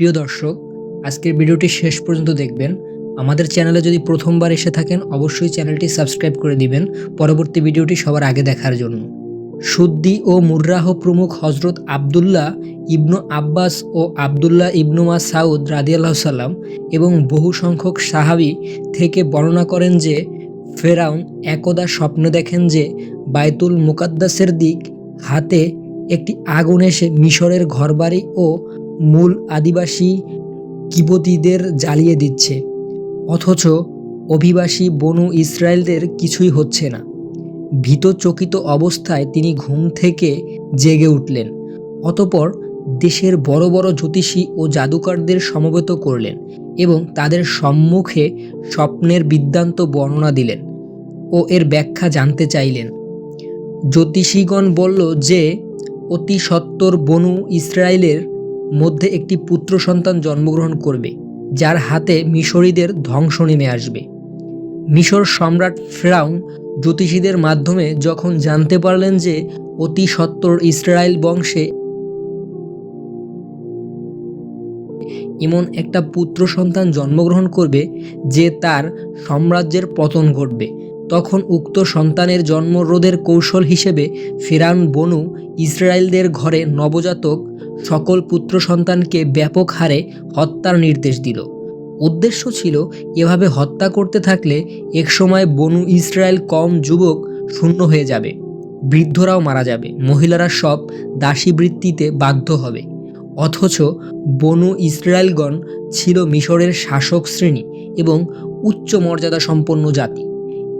প্রিয় দর্শক, আজকের ভিডিওটি শেষ পর্যন্ত দেখবেন। আমাদের চ্যানেলে যদি প্রথমবার এসে থাকেন, অবশ্যই চ্যানেলটি সাবস্ক্রাইব করে দিবেন পরবর্তী ভিডিওটি সবার আগে দেখার জন্য। সুদ্দি ও মুর্রাহ প্রমুখ হজরত আবদুল্লাহ ইবনু আব্বাস ও আবদুল্লাহ ইবনু মা সাউদ রাদিয়াল্লাহ সাল্লাম এবং বহু সংখ্যক সাহাবি থেকে বর্ণনা করেন যে, ফেরাউন একদা স্বপ্ন দেখেন যে বায়তুল মুকাদ্দাসের দিক হাতে একটি আগুন এসে মিশরের ঘরবাড়ি ও মূল আদিবাসী কিবতীদের জ্বালিয়ে দিচ্ছে। অথচ অভিবাসী বনু ইসরায়েলদের কিছুই হচ্ছে না। ভীতচকিত অবস্থায় তিনি ঘুম থেকে জেগে উঠলেন, অতপর দেশের বড় বড় জ্যোতিষী ও জাদুকরদের সমবেত করলেন এবং তাদের সম্মুখে স্বপ্নের বিদ্যান্ত বর্ণনা দিলেন ও এর ব্যাখ্যা জানতে চাইলেন। জ্যোতিষীগণ বলল যে, অতি সত্বর বনু ইসরায়েলের মধ্যে একটি পুত্র সন্তান জন্মগ্রহণ করবে, যার হাতে মিশরীদের ধ্বংস নেমে আসবে। মিশর সম্রাট ফ্রাউন জ্যোতিষীদের মাধ্যমে যখন জানতে পারলেন যে অতি সত্বর ইসরায়েল বংশে এমন একটা পুত্র সন্তান জন্মগ্রহণ করবে যে তার সাম্রাজ্যের পতন ঘটবে, তখন উক্ত সন্তানের জন্মরোধের কৌশল হিসেবে ফেরাউন বনু ইসরায়েলদের ঘরে নবজাতক সকল পুত্র সন্তানকে ব্যাপক হারে হত্যার নির্দেশ দিল। উদ্দেশ্য ছিল এভাবে হত্যা করতে থাকলে একসময় বনু ইসরায়েল কম যুবক শূন্য হয়ে যাবে, বৃদ্ধরাও মারা যাবে, মহিলারা সব দাসী বৃত্তিতে বাধ্য হবে। অথচ বনু ইসরায়েলগণ ছিল মিশরের শাসক শ্রেণি এবং উচ্চ মর্যাদা সম্পন্ন জাতি।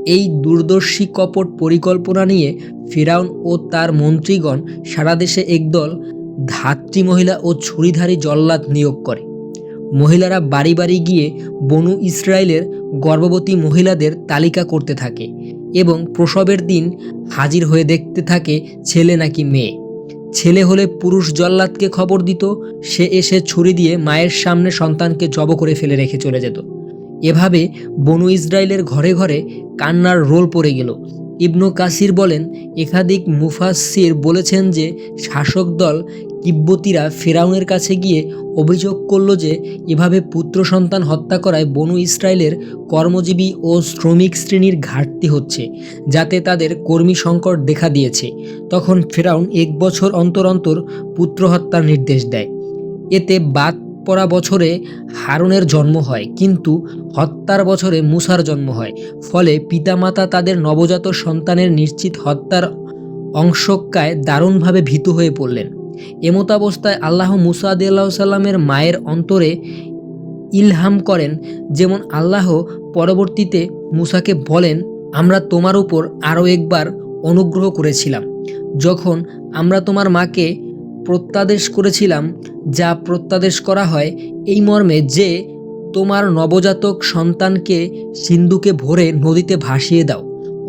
এই দূরদর্শী কপট পরিকল্পনা নিয়ে ফেরাউন ও তার মন্ত্রীগণ সারা দেশে একদল ধাত্রী মহিলা ও ছুরিধারী জল্লাদ নিয়োগ করে। মহিলারা বাড়ি বাড়ি গিয়ে বনু ইসরায়েলের গর্ভবতী মহিলাদের তালিকা করতে থাকে এবং প্রসবের দিন হাজির হয়ে দেখতে থাকে ছেলে নাকি মেয়ে। ছেলে হলে পুরুষ জল্লাদকে খবর দিত, সে এসে ছুরি দিয়ে মায়ের সামনে সন্তানকে জব করে ফেলে রেখে চলে যেত। এভাবে বনু ইসরায়েলের ঘরে ঘরে কান্নার রোল পড়ে গেল। ইবনু কাসির বলেন, একাধিক মুফাসির বলেছেন যে শাসক দল কিব্বতীরা ফেরাউনের কাছে গিয়ে অভিযোগ করল যে এভাবে পুত্র সন্তান হত্যা করায় বনু ইসরায়েলের কর্মজীবী ও শ্রমিক শ্রেণির ঘাটতি হচ্ছে, যাতে তাদের কর্মী সংকট দেখা দিয়েছে। তখন ফেরাউন এক বছর অন্তর অন্তর পুত্র হত্যার নির্দেশ দেয়। এতে বাদ পড়া বছরে হারুনের জন্ম হয়, কিন্তু হত্যার বছরে মুসার জন্ম হয়। ফলে পিতামাতা তাদের নবজাত সন্তানের নিশ্চিত হত্যার অংশকায় দারুণভাবে ভীত হয়ে পড়লেন। এমতাবস্থায় আল্লাহ মুসা আদিয়াল্লাহ সাল্লামের মায়ের অন্তরে ইলহাম করেন, যেমন আল্লাহ পরবর্তীতে মুসাকে বলেন, আমরা তোমার উপর আরও একবার অনুগ্রহ করেছিলাম। যখন আমরা তোমার মাকে প্রত্যাদেশ করেছিলাম, যা প্রত্যাদেশ করা হয়, এই মর্মে যে তোমার নবজাতক সন্তানকে সিন্ধুকে ভরে নদীতে ভাসিয়ে দাও,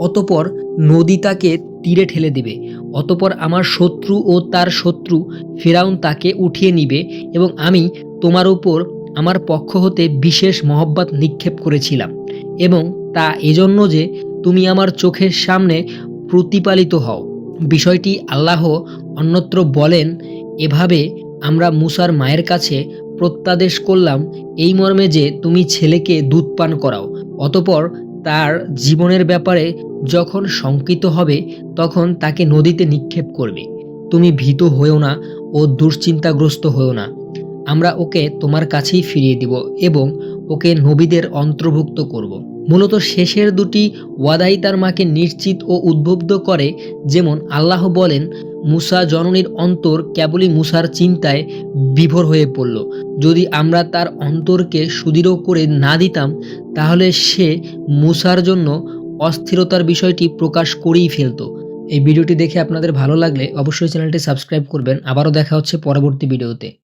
অতপর নদী তাকে তীরে ঠেলে দিবে। অতপর আমার শত্রু ও তার শত্রু ফেরাউন তাকে উঠিয়ে নিবে এবং আমি তোমার উপর আমার পক্ষ হতে বিশেষ মহব্বত নিক্ষেপ করেছিলাম এবং তা এজন্য যে তুমি আমার চোখের সামনে প্রতিপালিত হও। বিষয়টি আল্লাহ অন্যত্র বলেন, এভাবে আমরা মুসার মায়ের কাছে প্রত্যাদেশ করলাম এই মর্মে যে তুমি ছেলেকে দুধ পান করাও। অতপর তার জীবনের ব্যাপারে যখন শঙ্কিত হবে, তখন তাকে নদীতে নিক্ষেপ করবে তুমি ভীত হয়েও না ও দুশ্চিন্তাগ্রস্ত হয়েও না আমরা ওকে তোমার কাছেই ফিরিয়ে দিব এবং ওকে নবীদের অন্তর্ভুক্ত করব। মূলত শেষের দুটি ওয়াদাই তার মাকে নিশ্চিত ও উদ্বুদ্ধ করে। যেমন আল্লাহ বলেন, মুসা জননীর অন্তর কেবলই মুসার চিন্তায় বিভোর হয়ে পড়ল। যদি আমরা তার অন্তরকে সুদৃঢ় করে না দিতাম, তাহলে সে মুসার জন্য অস্থিরতার বিষয়টি প্রকাশ করেই ফেলতো। এই ভিডিওটি দেখে আপনাদের ভালো লাগলে অবশ্যই চ্যানেলটি সাবস্ক্রাইব করবেন। আবারও দেখা হচ্ছে পরবর্তী ভিডিওতে।